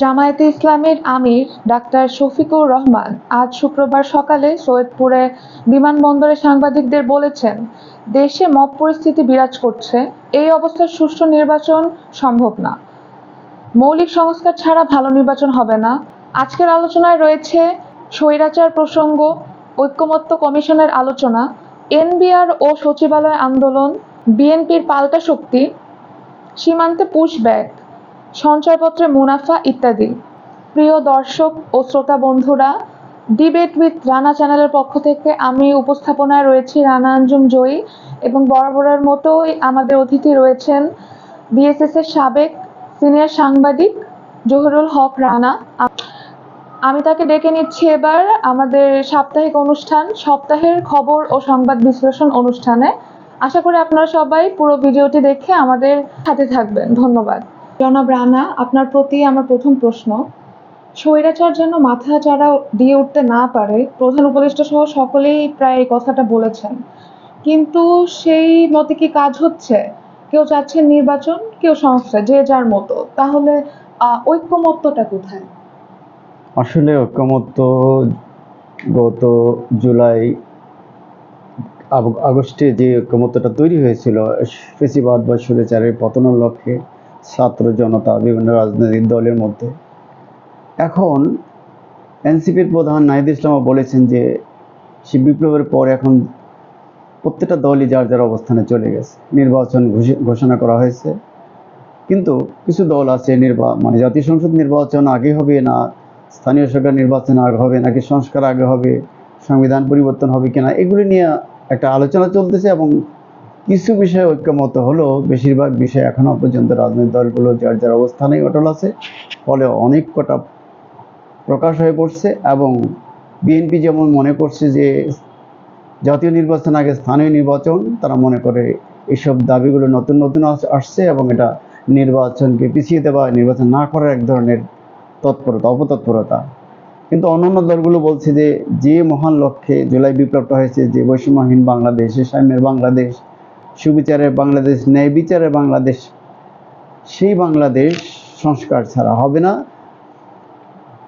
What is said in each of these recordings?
জামায়াতে ইসলামের আমির ডাক্তার শফিকুর রহমান আজ শুক্রবার সকালে সৈয়দপুরে বিমানবন্দরে সাংবাদিকদের বলেছেন, দেশে মব পরিস্থিতি বিরাজ করছে, এই অবস্থায় সুষ্ঠু নির্বাচন সম্ভব না। মৌলিক সংস্কার ছাড়া ভালো নির্বাচন হবে না। আজকের আলোচনায় রয়েছে স্বৈরাচার প্রসঙ্গ, ঐক্যমত্য কমিশনের আলোচনা, এনবিআর ও সচিবালয় আন্দোলন, বিএনপির পাল্টা শক্তি, সীমান্তে পুশব্যাক সঞ্চয়পত্রে মুনাফা ইত্যাদি। প্রিয় দর্শক ও শ্রোতা বন্ধুরা ডিবেট উইথ রানা চ্যানেলের পক্ষ থেকে আমি উপস্থাপনায় রয়েছি রানা আঞ্জুম জয়ী এবং বরাবরের মতোই আমাদের অতিথি রয়েছেন বিএসএস এর সাবেক সিনিয়র সাংবাদিক জহিরুল হক রানা। আমি তাকে ডেকে নিচ্ছি এবার আমাদের সাপ্তাহিক অনুষ্ঠান, সপ্তাহের খবর ও সংবাদ বিশ্লেষণ অনুষ্ঠানে। আশা করি আপনারা সবাই পুরো ভিডিওটি দেখে আমাদের সাথে থাকবেন। ধন্যবাদ। জনাব রানা, আপনার প্রতি আমার প্রথম প্রশ্ন। স্বৈরাচার যেন মাথা চাড়া দিয়ে উঠতে না পারে, প্রধান উপদেষ্টা সহ সকলেই প্রায় কথাটা বলেছেন। কিন্তু সেই মতে কি কাজ হচ্ছে? কেউ চাচ্ছেন নির্বাচন, কেউ সংস্থা যে যার মতো। তাহলে ঐক্যমত্যটা কোথায়? আসলে ঐক্যমত্য গত জুলাই আগ- আগস্টে যে ঐক্যমত্যটা তৈরি হয়েছিল, ফেসিবাদ বা সুরেচারের পতনের লক্ষ্যে ছাত্র জনতা, বিভিন্ন রাজনৈতিক দলের মধ্যে। এখন এনসিপির প্রধান নাহিদ ইসলামা বলেছেন যে, সে বিপ্লবের পর এখন প্রত্যেকটা দলই যার যার অবস্থানে চলে গেছে। নির্বাচন ঘোষি- ঘোষণা করা হয়েছে। কিন্তু কিছু দল আছে নির্বা মানে জাতীয় সংসদ নির্বাচন আগে হবে না, স্থানীয় সরকার নির্বাচন আগে হবে নাকি সংস্কার আগে হবে, সংবিধান পরিবর্তন হবে কিনা, এগুলি নিয়ে একটা আলোচনা চলতেছে এবং কিছু বিষয়ে ঐক্যমত হলো, বেশিরভাগ বিষয় এখনও পর্যন্ত রাজনৈতিক দলগুলো যার যার অবস্থানেই অটল আছে, ফলে অনেক কটা প্রকাশ হয়ে পড়ছে এবং বিএনপি যেমন মনে করছে যে জাতীয় নির্বাচন আগে স্থানীয় নির্বাচন, তারা মনে করে এসব দাবিগুলো নতুন নতুন আসছে এবং এটা নির্বাচনকে পিছিয়ে দেওয়া, নির্বাচন না করার এক ধরনের তৎপরতা, অপতৎপরতা। কিন্তু অন্যান্য দলগুলো বলছে যে যে মহান লক্ষ্যে জুলাই বিপ্লবটা হয়েছে, যে বৈষম্যহীন বাংলাদেশ সাম্যের বাংলাদেশ সুবিচারের বাংলাদেশ, ন্যায় বিচারের বাংলাদেশ, সেই বাংলাদেশ সংস্কার ছাড়া হবে না।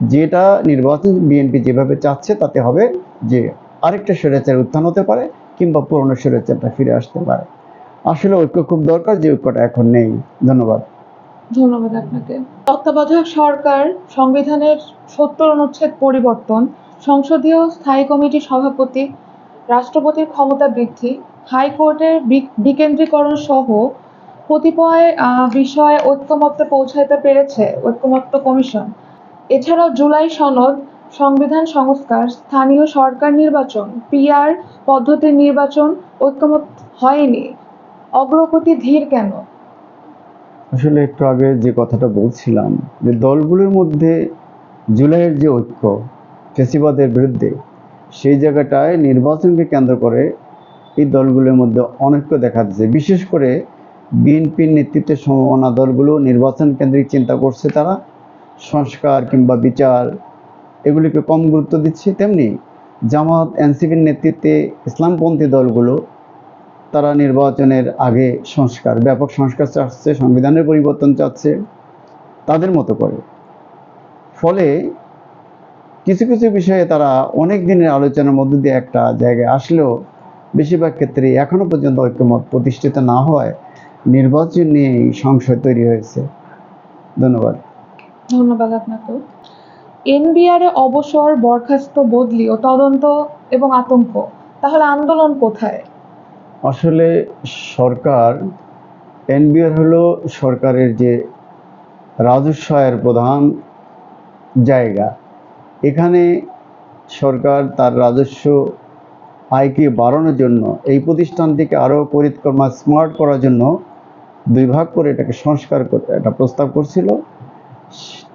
যেটা নির্বাচন বিএনপি যেভাবে চাচ্ছে, তাতে হবে যে আরেকটা স্বৈরাচার উত্থান হতে পারে কিংবা পুরনো স্বৈরাচারটা ফিরে আসতে পারে। আসলে ঐক্য খুব দরকার, যে ঐক্যটা এখন নেই। ধন্যবাদ। ধন্যবাদ আপনাকে। তত্ত্বাবধায়ক সরকার সংবিধানের সত্তর অনুচ্ছেদ পরিবর্তন, সংসদীয় স্থায়ী কমিটির সভাপতি রাষ্ট্রপতির ক্ষমতা বৃদ্ধি, হাইকোর্টের বিকেন্দ্রীকরণ সহ কতিপয় বিষয়ে ঐক্যমত্যে পৌঁছাতে পেরেছে ঐক্যমত্য কমিশন। এছাড়াও জুলাই সনদ, সংবিধান সংস্কার, স্থানীয় সরকার নির্বাচন, পিআর পদ্ধতির নির্বাচন ঐক্যমত হয়নি। অগ্রগতি ধীর কেন? আসলে একটু আগে যে কথাটা বলছিলাম, যে দলগুলোর মধ্যে জুলাইয়ের যে ঐক্য, ফেসিবাদের বিরুদ্ধে সেই জায়গাটায় নির্বাচনকে কেন্দ্র করে এই দলগুলোর মধ্যে অনৈক্য দেখা দিচ্ছে। বিশেষ করে বিএনপির নেতৃত্বে সম্ভাবনা দলগুলো নির্বাচন কেন্দ্রিক চিন্তা করছে তারা। সংস্কার কিংবা বিচার এগুলিকে কম গুরুত্ব দিচ্ছে। তেমনি জামাত, এনসিপির নেতৃত্বে ইসলামপন্থী দলগুলো তারা নির্বাচনের আগে সংস্কার, ব্যাপক সংস্কার চাচ্ছে, সংবিধানের পরিবর্তন চাচ্ছে তাদের মতো করে। ফলে কিছু কিছু বিষয়ে তারা অনেক দিনের আলোচনার মধ্য দিয়ে একটা জায়গায় আসলেও বেশিরভাগ ক্ষেত্রে এখনও পর্যন্ত ঐক্যমত প্রতিষ্ঠিত না হওয়ায় নির্বাচন নিয়েই সংশয় তৈরি হয়েছে। ধন্যবাদ। ধন্যবাদ আপনাকে এনবিআর অবসর বরখাস্ত বদলি ও তদন্ত এবং আতঙ্ক তাহলে আন্দোলন কোথায়? আসলে সরকার এনবিআর হলো সরকারের যে রাজস্ব আয়ের প্রধান জায়গা। এখানে সরকার তার রাজস্ব আয়কে বাড়ানোর জন্য, এই প্রতিষ্ঠানটিকে আরও পরিক্রমা স্মার্ট করার জন্য দুই ভাগ করে এটাকে সংস্কার করতে একটা প্রস্তাব করছিল।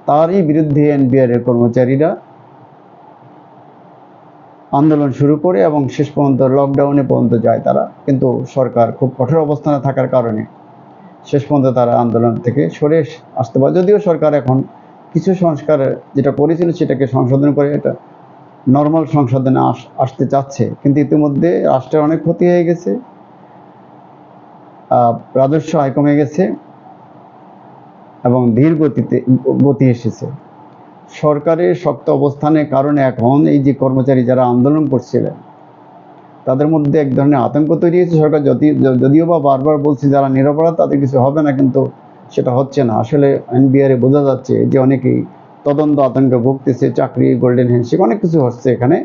তারই বিরুদ্ধে এনবিআর এর কর্মচারীরা আন্দোলন শুরু করে এবং শেষ পর্যন্ত লকডাউনে পর্যন্ত যায় তারা। কিন্তু সরকার খুব কঠোর অবস্থানে থাকার কারণে শেষ পর্যন্ত তারা আন্দোলন থেকে সরে আসতে পারে। যদিও সরকার এখন কিছু সংস্কার যেটা করেছিল সেটাকে সংশোধন করে এটা নর্মাল সংশোধনে আস- আসতে চাচ্ছে। কিন্তু ইতিমধ্যে রাষ্ট্রের অনেক ক্ষতি হয়ে গেছে। রাজস্ব আয় কমে গেছে এবং ধীর গতিতে, গতি এসেছে। সরকারের শক্ত অবস্থানের কারণে এখন এই যে কর্মচারী যারা আন্দোলন করছিলেন, তাদের মধ্যে এক ধরনের আতঙ্ক তৈরি হয়েছে সরকার। যদি, যদিও বা বারবার বলছে যারা নিরপরাধ, তাদের কিছু হবে না, কিন্তু সেটা হচ্ছে না। আসলে এনবিআরে বোঝা যাচ্ছে যে অনেকেই তদন্ত আতঙ্কে ভুগতেছে, চাকরি গোল্ডেন হ্যান্ডশেক অনেক কিছু হচ্ছে এখানে।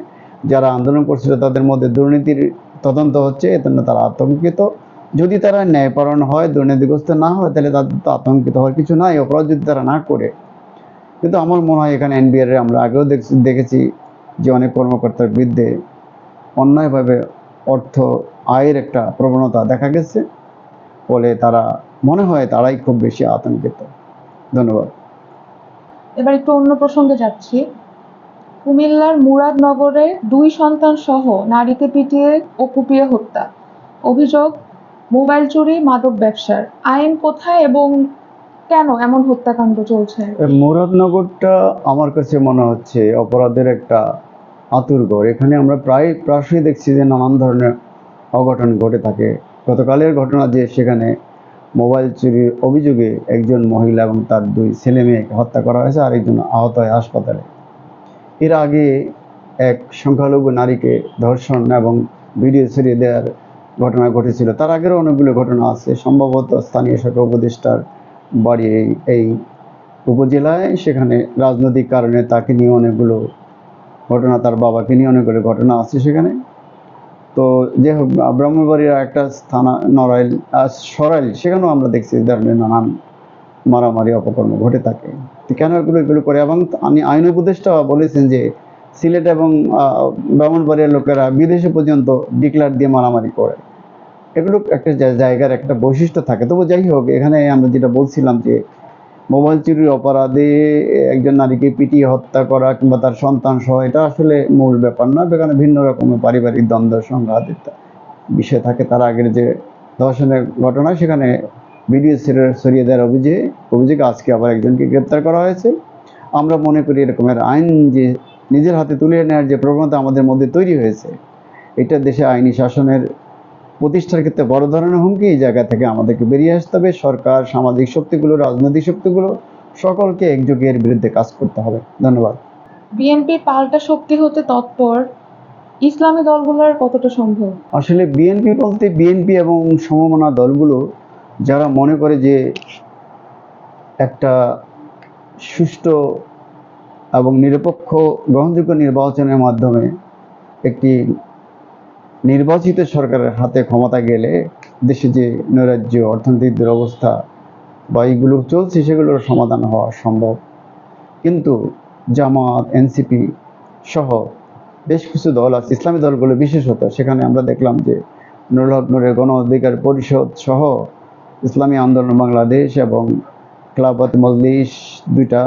যারা আন্দোলন করছিল তাদের মধ্যে দুর্নীতির তদন্ত হচ্ছে এতে জন্য তারা আতঙ্কিত। যদি তারা ন্যায়পরায়ণ হয়, দুর্নীতিগ্রস্ত না হয়, তাহলে তাদের তো আতঙ্কিত হওয়ার কিছু নাই, অপরাধ যদি তারা না করে। কিন্তু আমার মনে হয় এখানে এনবিআর আমরা আগেও দেখেছি যে অনেক কর্মকর্তার বিরুদ্ধে অন্যায়ভাবে অর্থ আয়ের একটা প্রবণতা দেখা গেছে। ফলে তারা মনে হয় তারাই খুব বেশি আতঙ্কিত। ধন্যবাদ। এবার একটু অন্য প্রসঙ্গে যাচ্ছি। কুমিল্লার মুরাদনগরে দুই সন্তান সহ নারীকে পিটিয়ে ও কুপিয়ে হত্যা। অভিযোগ মোবাইল চুরি মাদক ব্যবসার। আইন কোথায় এবং কেন এমন হত্যাকাণ্ড চলছে? মুরাদনগরটা আমার কাছে মনে হচ্ছে অপরাধের একটা আতুরঘর এখানে আমরা প্রায় প্রায়শই দেখছি যে নানান ধরনের অঘটন ঘটে থাকে। গতকালের ঘটনা যে সেখানে মোবাইল চুরির অভিযোগে একজন মহিলা এবং তার দুই ছেলে মেয়েকে হত্যা করা হয়েছে আর একজন আহত হয় হাসপাতালে। এর আগে এক সংখ্যালঘু নারীকে ধর্ষণ এবং ভিডিও ছড়িয়ে দেওয়ার ঘটনা ঘটেছিল। তার আগেরও অনেকগুলো ঘটনা আছে। সম্ভবত স্থানীয় সরকার উপদেষ্টার বাড়ি এই- এই উপজেলায়। সেখানে রাজনৈতিক কারণে তাকে নিয়ে অনেকগুলো ঘটনা, তার বাবাকে নিয়ে অনেকগুলো ঘটনা আছে সেখানে। তো যে হোক ব্রাহ্মণবাড়ির একটা স্থানা, নড়াইল সরাইল, সেখানেও আমরা দেখছি ধরনের নানান মারামারি অপকর্ম ঘটে থাকে। তো কেন এগুলো এগুলো করে? এবং আমি আইন উপদেষ্টা বলেছেন যে সিলেট এবং ব্রাহ্মণবাড়িয়ার লোকেরা বিদেশে পর্যন্ত ডিক্লার দিয়ে মারামারি করে। এগুলো একটা জায়গার একটা বৈশিষ্ট্য থাকে। তবু যাই হোক, এখানে আমরা যেটা বলছিলাম যে মোবাইল চুরির অপরাধে একজন নারীকে পিটিয়ে হত্যা করা কিংবা তার সন্তান সহ, এটা আসলে মূল ব্যাপার না এখানে ভিন্ন রকমের পারিবারিক দ্বন্দ্ব সংঘাত বিষয় থাকে। তার আগের যে ধর্ষণের ঘটনা, সেখানে ভিডিও সরিয়ে দেওয়ার অভিযোগে অভিযোগে আজকে আবার একজনকে গ্রেপ্তার করা হয়েছে। আমরা মনে করি এরকমের আইন যে নিজের হাতে তুলে নেওয়ার যে প্রবণতা আমাদের মধ্যে তৈরি হয়েছে, এটা দেশে আইনি শাসনের প্রতিষ্ঠার ক্ষেত্রে বড় ধরনের হুমকি এই জায়গা থেকে আমাদেরকে বেরিয়ে আসতে হবে। সরকার সামাজিক শক্তিগুলো রাজনৈতিক শক্তিগুলো সকলকে একযোগে এর বিরুদ্ধে কাজ করতে হবে। ধন্যবাদ। বিএনপির পাল্টা শক্তি হতে তৎপর ইসলামী দলগুলোর কতটা সম্ভব? আসলে বিএনপি বলতে বিএনপি এবং সমমনা দলগুলো যারা মনে করে যে একটা সুষ্ঠু এবং নিরপেক্ষ গ্রহণযোগ্য নির্বাচনের মাধ্যমে একটি নির্বাচিত সরকারের হাতে ক্ষমতা গেলে দেশে যে নৈরাজ্য অর্থনৈতিক দুরবস্থা বা এইগুলো চলছে, সেগুলোর সমাধান হওয়া সম্ভব। কিন্তু জামাত, এনসিপি সহ বেশ কিছু দল আছে, ইসলামী দলগুলো বিশেষত, সেখানে আমরা দেখলাম যে নুরুল হক নূরের গণ অধিকার পরিষদ সহ ইসলামী আন্দোলন বাংলাদেশ এবং ক্লাবত মজলিস দুইটা,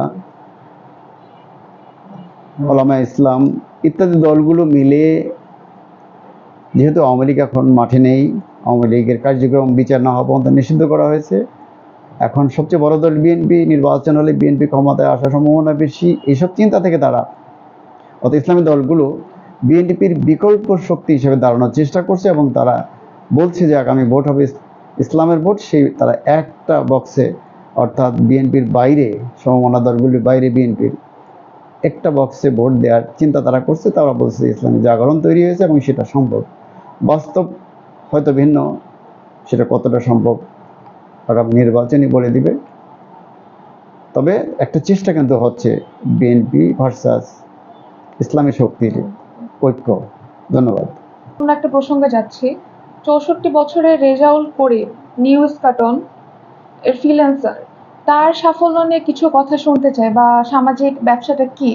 ওলামা ইসলাম ইত্যাদি দলগুলো মিলে যেহেতু আওয়ামী লীগ এখন মাঠে নেই, আওয়ামী লীগের কার্যক্রম, বিচার না হওয়া পর্যন্ত নিষিদ্ধ করা হয়েছে। এখন সবচেয়ে বড় দল বিএনপি নির্বাচন হলে বিএনপি ক্ষমতায় আসার সম্ভাবনা বেশি। এইসব চিন্তা থেকে তারা অত ইসলামী দলগুলো বিএনপির বিকল্প শক্তি হিসেবে দাঁড়ানোর চেষ্টা করছে এবং তারা বলছে যে আগামী ভোট হবে ইসলামের ভোট। সেই তারা একটা বক্সে অর্থাৎ বিএনপির বাইরে, সমমনা দলগুলির বাইরে বিএনপির একটা বক্সে ভোট দেওয়ার চিন্তা তারা করছে। তারা বলছে ইসলামী জাগরণ তৈরি হয়েছে এবং সেটা সম্ভব। বাস্তব হয়তো ভিন্ন, সেটা কতটা সম্ভব আগামী নির্বাচনই বলে দিবে। তবে একটা চেষ্টা কিন্তু হচ্ছে বিএনপি ভার্সাস ইসলামী শক্তির ঐক্য। ধন্যবাদ। অন্য একটা প্রসঙ্গে যাচ্ছি। চৌষট্টি বছরের রেজাউল করে নিউজ কাটন এর ফ্রিল্যান্সার তার সাফল্য নিয়ে কিছু কথা শুনতে চাই বা সামাজিক ব্যবসাটা কি?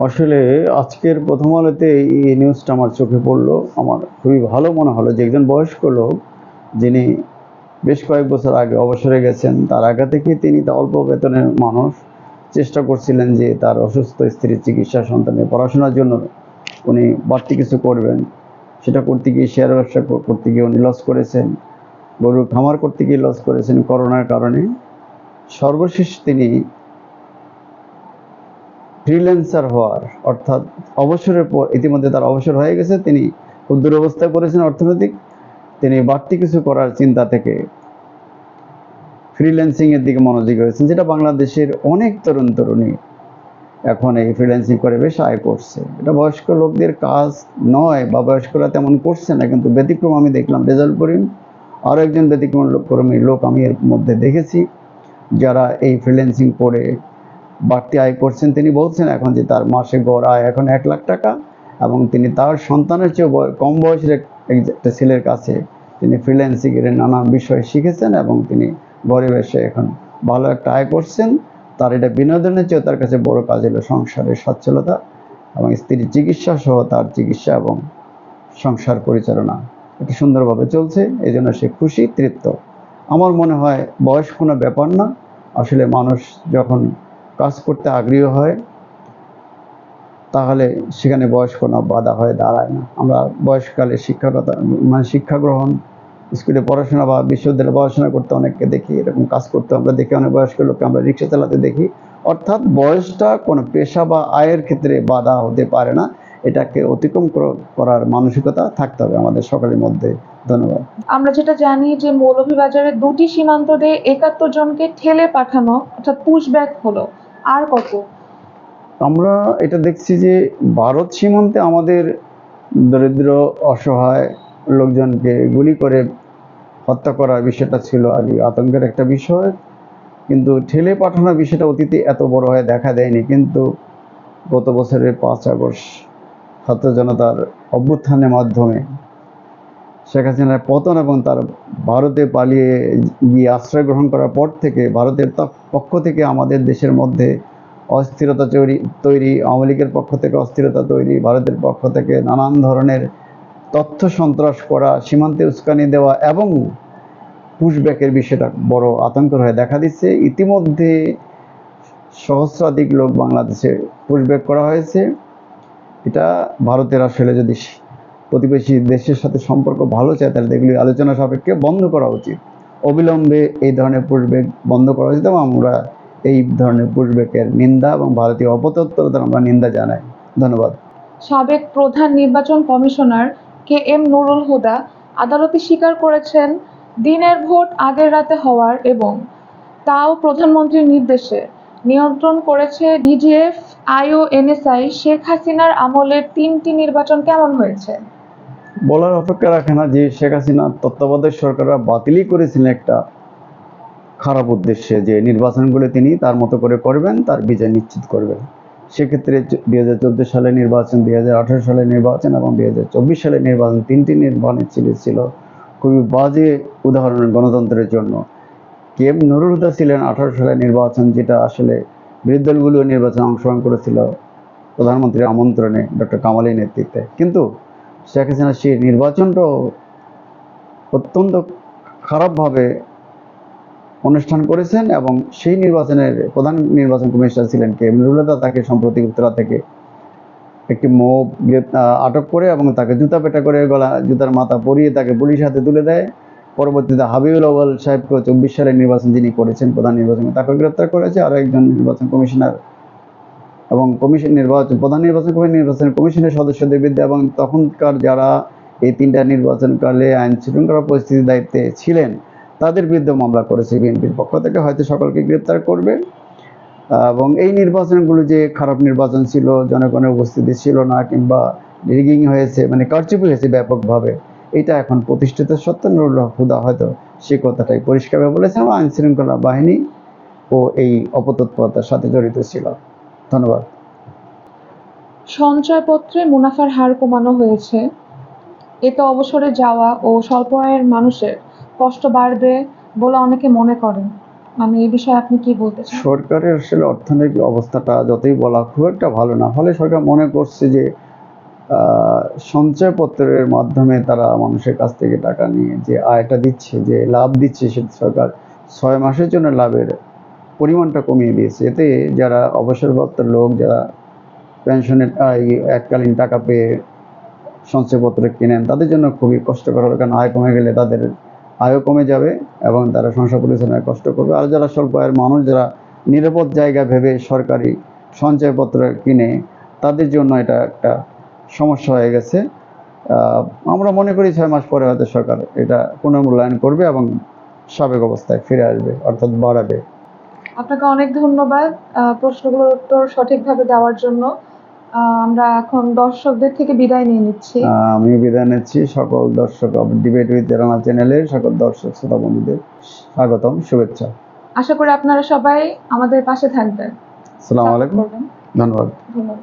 আসলে আজকের প্রথম আলোতে এই নিউজটা আমার চোখে পড়ল। আমার খুবই ভালো মনে হলো যে একজন বয়স্ক লোক, যিনি বেশ কয়েক বছর আগে অবসরে গেছেন, তার আগে থেকে তিনি তা অল্প বেতনের মানুষ। চেষ্টা করছিলেন যে তার অসুস্থ স্ত্রীর চিকিৎসা সন্তানের পড়াশোনার জন্য উনি বাড়তি কিছু করবেন। সেটা করতে গিয়ে শেয়ার ব্যবসা করতে গিয়ে উনি লস করেছেন। গরুর খামার করতে গিয়ে লস করেছেন করোনার কারণে। সর্বশেষ তিনি ফ্রিল্যান্সার হওয়ার, অর্থাৎ অবসরের পর, ইতিমধ্যে তার অবসর হয়ে গেছে, তিনি খুব দুরবস্থায় পড়েছেন অর্থনৈতিক, তিনি বাড়তি কিছু করার চিন্তা থেকে ফ্রিল্যান্সিং এর দিকে মনোযোগী হয়েছেন, যেটা বাংলাদেশের অনেক তরুণ তরুণী এখন এই ফ্রিল্যান্সিং করে বেশ আয় করছে। এটা বয়স্ক লোকদের কাজ নয় বা বয়স্করা তেমন করছে না, কিন্তু ব্যতিক্রম আমি দেখলাম। রেজাল্ট করিম, আরও একজন ব্যতিক্রম লোক কর্মী লোক আমি এর মধ্যে দেখেছি, যারা এই ফ্রিল্যান্সিং করে বাড়তি আয় করছেন তিনি বলছেন এখন যে তার মাসে গড় আয় এখন এক লাখ টাকা এবং তিনি তার সন্তানের চেয়ে কম বয়সের একটা ছেলের কাছে তিনি ফ্রিল্যান্সিং এর নানান বিষয় শিখেছেন এবং তিনি ঘরে বসে এখন ভালো একটা আয় করছেন। তার এটা বিনোদনের চেয়েও তার কাছে বড় কাজ হলো সংসারের সচ্ছলতা এবং স্ত্রীর চিকিৎসা সহ তার চিকিৎসা এবং সংসার পরিচালনা। এটা সুন্দরভাবে চলছে এই জন্য সে খুশি, তৃপ্ত। আমার মনে হয় বয়স কোনো ব্যাপার না। আসলে মানুষ যখন কাজ করতে আগ্রহী হয়, তাহলে সেখানে বয়স কোনো বাধা হয়ে দাঁড়ায় না। আমরা বয়সকালে শিক্ষাগত মানে শিক্ষা গ্রহণ, স্কুলে পড়াশোনা বা বিশ্ববিদ্যালয়ে পড়াশোনা করতে অনেককে দেখি, এরকম কাজ করতে আমরা দেখি, অনেক বয়স্ক লোককে আমরা রিক্সা চালাতে দেখি। অর্থাৎ বয়সটা কোনো পেশা বা আয়ের ক্ষেত্রে বাধা হতে পারে না। এটাকে অতিক্রম করার মানসিকতা থাকতে হবে আমাদের সকলের মধ্যে। ধন্যবাদ। আমরা যেটা জানি যে মৌলভীবাজারের দুটি সীমান্ত দিয়ে একাত্তর জনকে ঠেলে পাঠানো, অর্থাৎ পুশব্যাক হলো। আর কত? আমরা এটা দেখছি যে ভারত সীমান্তে আমাদের দরিদ্র, অসহায় লোকজনকে গুলি করে হত্যা করার বিষয়টা ছিল আগে আতঙ্কের একটা বিষয়। কিন্তু ঠেলে পাঠানোর বিষয়টা অতীতে এত বড় হয়ে দেখা দেয়নি। কিন্তু গত বছরের পাঁচ আগস্ট ছাত্র জনতার অভ্যুত্থানের মাধ্যমে শেখ হাসিনার পতন এবং তার ভারতে পালিয়ে গিয়ে আশ্রয় গ্রহণ করার পর থেকে ভারতের পক্ষ থেকে আমাদের দেশের মধ্যে অস্থিরতা তৈরি তৈরি, আওয়ামী লীগের পক্ষ থেকে অস্থিরতা তৈরি, ভারতের পক্ষ থেকে নানান ধরনের তথ্য সন্ত্রাস করা, সীমান্তে উস্কানি দেওয়া এবং পুশব্যাকের বিষয়টা বড় আতঙ্ক হয়ে দেখা দিচ্ছে। ইতিমধ্যে সহস্রাধিক লোক বাংলাদেশে পুশব্যাক করা হয়েছে। এটা ভারতের আসলে যদি প্রতিবেশী দেশের সাথে সম্পর্ক ভালো চায়, তাহলে এগুলি আলোচনা সাপেক্ষে বন্ধ করা উচিত। অবিলম্বে এই ধরনের পুশব্যাক বন্ধ করা উচিত এবং আমরা এই ধরনের পুশব্যাকের নিন্দা এবং ভারতীয় অপতৎপরতার আমরা নিন্দা জানাই। ধন্যবাদ। সাবেক প্রধান নির্বাচন commissioner K M Nurul Huda আদালতে স্বীকার করেছেন, দিনের ভোট আগের রাতে হওয়ার এবং তাও প্রধানমন্ত্রীর নির্দেশে নিয়ন্ত্রণ করেছে ডিজিএফ, আইও, এনএসআই, শেখ হাসিনার আমলের তিনটি নির্বাচন কেমন হয়েছে? বলার অপেক্ষা রাখে না যে শেখ হাসিনা তত্ত্বাবধায়ক সরকাররা বাতিলই করেছিলেন একটা খারাপ উদ্দেশ্যে, যে নির্বাচনগুলো তিনি তার মতো করে করবেন, তার বিজয় নিশ্চিত করবেন। সেক্ষেত্রে দুই হাজার চোদ্দ সালে নির্বাচন, দুই হাজার আঠারো সালে নির্বাচন এবং দুই হাজার চব্বিশ সালে নির্বাচন তিনটি নির্বাচন ছিল ছিল। খুবই বাজে উদাহরণ গণতন্ত্রের জন্য। কে এম নুরুল হুদা ছিলেন আঠারো সালে নির্বাচন, যেটা আসলে বিরোধী দলগুলো নির্বাচনে অংশগ্রহণ করেছিল প্রধানমন্ত্রীর আমন্ত্রণে, ডক্টর কামালের নেতৃত্বে। কিন্তু শেখ হাসিনা সেই নির্বাচনটাও অত্যন্ত খারাপভাবে অনুষ্ঠান করেছেন এবং সেই নির্বাচনের প্রধান নির্বাচন কমিশনার ছিলেন কে? নুরুলতা তাকে সম্প্রতি উত্তরা থেকে একটি মোব আটক করে এবং তাকে জুতা পেটা করে গলা, জুতার মাথা পরিয়ে তাকে পুলিশ হাতে তুলে দেয়। পরবর্তীতে হাবিবুল আওয়াল সাহেবকে চব্বিশ সালের নির্বাচন যিনি করেছেন, প্রধান নির্বাচনে তাকে গ্রেপ্তার করেছে। আরও একজন নির্বাচন কমিশনার এবং কমিশন নির্বাচন, প্রধান নির্বাচন কমিশন নির্বাচন কমিশনের সদস্যদের বিরুদ্ধে এবং তখনকার যারা এই তিনটা নির্বাচনকালে আইন শৃঙ্খলা পরিস্থিতির দায়িত্বে ছিলেন, তাদের বিরুদ্ধে মামলা করেছে বিএনপির পক্ষ থেকে, হয়তো সকলকে গ্রেপ্তার করবে। এবং এই নির্বাচনগুলো যে খারাপ নির্বাচন ছিল, জনগণের উপস্থিতি ছিল না কিংবা রিগিং হয়েছে মানে কারচুপি হয়েছে ব্যাপকভাবে, এটা এখন প্রতিষ্ঠিত সত্য নুরুল হুদা হয়তো সে কথাটাই পরিষ্কারভাবে বলেছেন এবং আইন শৃঙ্খলা বাহিনী ও এই অপতৎপরতার সাথে জড়িত ছিল। ধন্যবাদ। সঞ্চয়পত্রে মুনাফার হার কমানো হয়েছে। এতে অবসরে যাওয়া ও স্বল্প আয়ের মানুষের কষ্ট বাড়বে বলে অনেকে মনে করেন। মানে এই বিষয়ে আপনি কি বলতে চান? সরকারের আসলে অর্থনৈতিক অবস্থাটা যতই বলা খুব একটা ভালো না। ফলে সরকার মনে করছে যে আহ, সঞ্চয়পত্রের মাধ্যমে তারা মানুষের কাছ থেকে টাকা নিয়ে যে আয়টা দিচ্ছে যে লাভ দিচ্ছে সেটা সরকার ছয় মাসের জন্য লাভের পরিমাণটা কমিয়ে দিয়েছে। এতে যারা অবসরপ্রাপ্ত লোক, যারা পেনশনের এককালীন টাকা পেয়ে সঞ্চয়পত্র কেনেন, তাদের জন্য খুবই কষ্টকর হবে। কারণ আয় কমে গেলে তাদের আয়ও কমে যাবে এবং তারা সংসার পরিচালনায় কষ্ট করবে। আর যারা স্বল্প আয়ের মানুষ, যারা নিরাপদ জায়গা ভেবে সরকারি সঞ্চয়পত্র কিনে, তাদের জন্য এটা একটা সমস্যা হয়ে গেছে। আমরা মনে করি ছয় মাস পরে হয়তো সরকার এটা পুনর্মূল্যায়ন করবে এবং সাবেক অবস্থায় ফিরে আসবে, অর্থাৎ বাড়াবে। আপনাকে অনেক ধন্যবাদ প্রশ্নগুলোর উত্তর সঠিকভাবে দেওয়ার জন্য। আমরা এখন দর্শকদের থেকে বিদায় নিয়ে নিচ্ছি। আমি বিদায় নিচ্ছি। সকল দর্শক ডিবেট উইথ রানা চ্যানেলের সকল দর্শক শ্রোতা বন্ধুদের স্বাগতম শুভেচ্ছা। আশা করি আপনারা সবাই আমাদের পাশে থাকবেন। আসসালামু আলাইকুম। ধন্যবাদ। ধন্যবাদ।